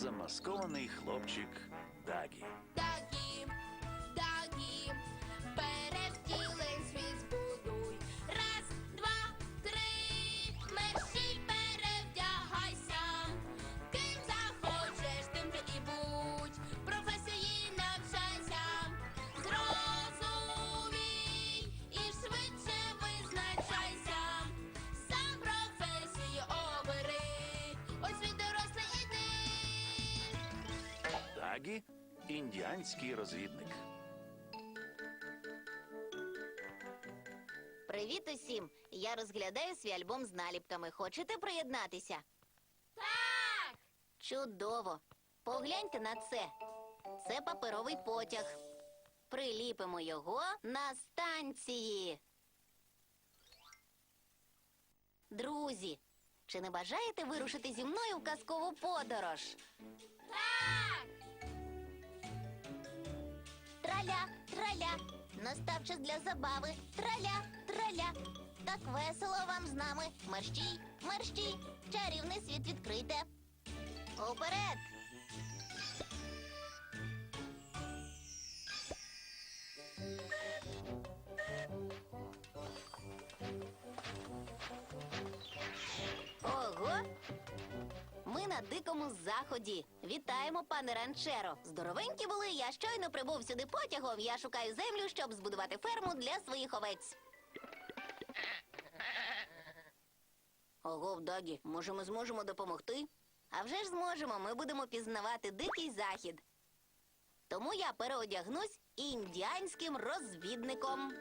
замаскований хлопчик Дагі. Дагі, Дагі індіанський розвідник. Привіт усім! Я розглядаю свій альбом з наліпками. Хочете приєднатися? Так! Чудово! Погляньте на це. Це паперовий потяг. Приліпимо його на станції. Друзі, чи не бажаєте вирушити зі мною в казкову подорож? Так! Траля, траля, настав час для забави. Траля, траля. Так весело вам з нами. Мерщій, мерщій, чарівний світ відкрите. Уперед! Ого! Ми на дикому заході. Вітаємо, пане ранчеро. Здоровенькі були. Я щойно прибув сюди потягом. Я шукаю землю, щоб збудувати ферму для своїх овець. Ого, Дагі, може, ми зможемо допомогти? А вже ж зможемо. Ми будемо пізнавати дикий захід. Тому я переодягнусь індіанським розвідником.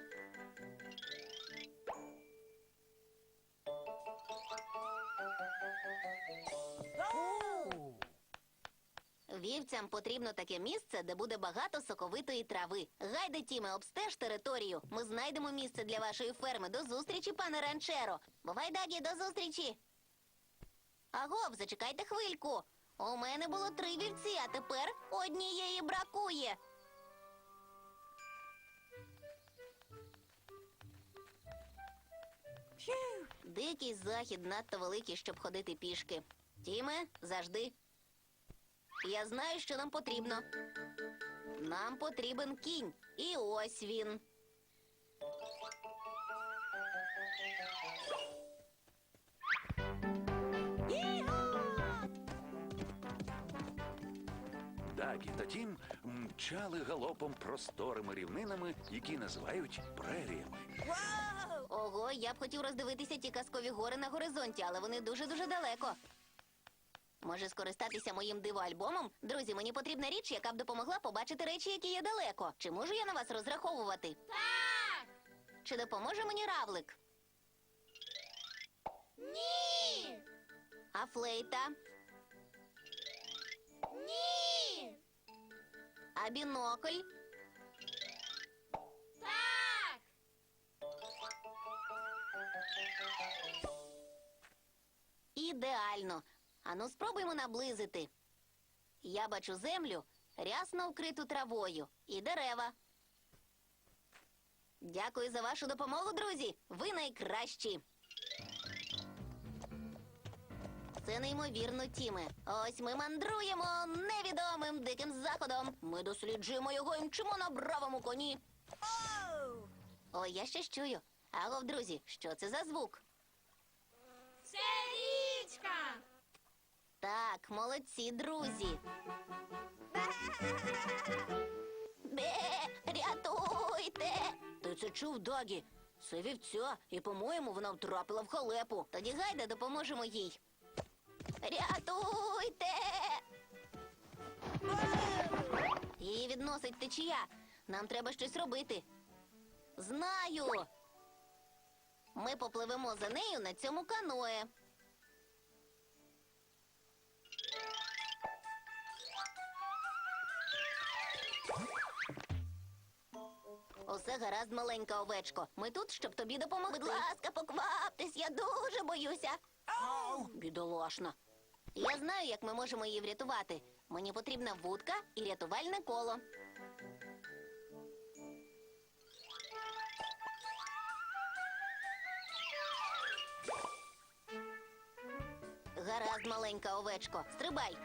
Вівцям потрібно таке місце, де буде багато соковитої трави. Гайде, Тіме, обстеж територію. Ми знайдемо місце для вашої ферми. До зустрічі, пане ранчеро. Бувай, Дагі, до зустрічі. Агов, зачекайте хвильку. У мене було три вівці, а тепер однієї бракує. Дикий захід надто великий, щоб ходити пішки. Тіме, завжди. Я знаю, що нам потрібно. Нам потрібен кінь. І ось він. Дагі та Тім мчали галопом просторими рівнинами, які називають преріями. Ого, я б хотів роздивитися ті казкові гори на горизонті, але вони дуже-дуже далеко. Може скористатися моїм диво-альбомом? Друзі, мені потрібна річ, яка б допомогла побачити речі, які є далеко. Чи можу я на вас розраховувати? Так! Чи допоможе мені равлик? Ні! А флейта? Ні! А бінокль? Ідеально. Ану, спробуємо наблизити. Я бачу землю, рясно вкриту травою і дерева. Дякую за вашу допомогу, друзі. Ви найкращі. Це неймовірно, Тіме. Ось ми мандруємо невідомим диким заходом. Ми досліджуємо його і мчимо на бравому коні. Ой, я щось чую. Агов, друзі, що це за звук? Це річка! Так, молодці, друзі. Бе, рятуйте! Ти це чув, Дагі? Це вівця, і, по-моєму, вона втрапила в халепу. Тоді гайда допоможемо їй. Рятуйте! Її відносить течія. Нам треба щось робити. Знаю. Ми попливемо за нею на цьому каное. Усе гаразд, маленька овечко. Ми тут, щоб тобі допомогти. Будь ласка, покваптесь, я дуже боюся. Бідолашна. Я знаю, як ми можемо її врятувати. Мені потрібна вудка і рятувальне коло. Гаразд, маленька овечко, стрибай.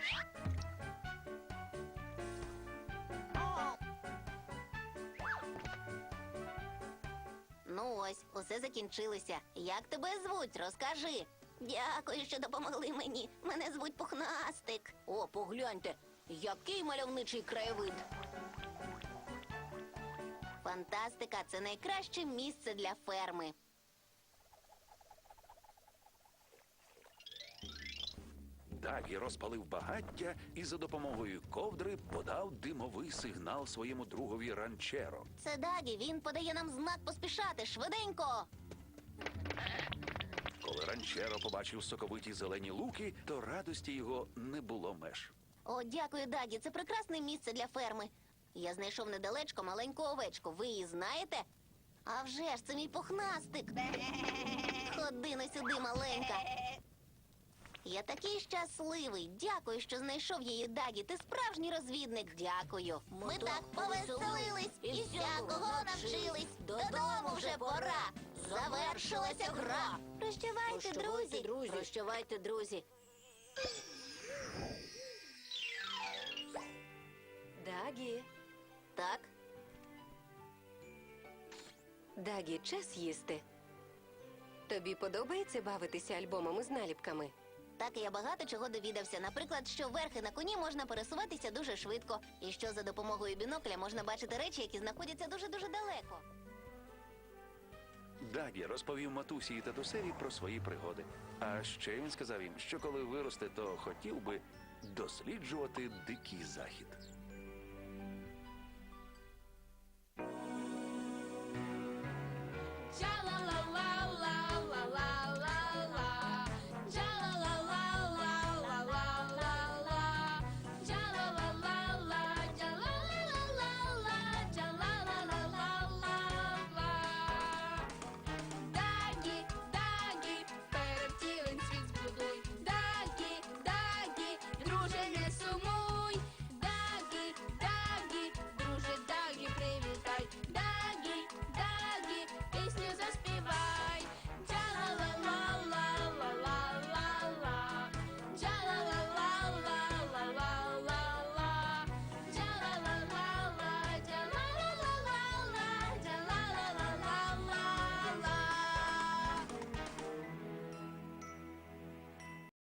Ну ось, усе закінчилося. Як тебе звуть? Розкажи. Дякую, що допомогли мені. Мене звуть Пухнастик. О, погляньте, який мальовничий краєвид. Фантастика це найкраще місце для ферми. Дагі розпалив багаття і за допомогою ковдри подав димовий сигнал своєму другові ранчеро. Це Дагі, він подає нам знак поспішати швиденько. Коли ранчеро побачив соковиті зелені луки, то радості його не було меж. О, дякую, Дагі. Це прекрасне місце для ферми. Я знайшов недалечко маленьку овечку. Ви її знаєте? А вже ж це мій пухнастик. Ходи на сюди, маленька. Я такий щасливий. Дякую, що знайшов її Дагі. Ти справжній розвідник. Дякую. Ми, так повеселились і всякого навчились. Додому вже пора. Завершилася гра. Прощавайте, друзі. друзі. Прощавайте, друзі. Дагі, Так. Дагі, час їсти. Тобі подобається бавитися альбомами з наліпками? Так я багато чого довідався. Наприклад, що верхи на коні можна пересуватися дуже швидко, і що за допомогою бінокля можна бачити речі, які знаходяться дуже дуже далеко. Дагі розповів матусі і татусеві про свої пригоди. А ще він сказав їм, що коли виросте, то хотів би досліджувати дикий захід.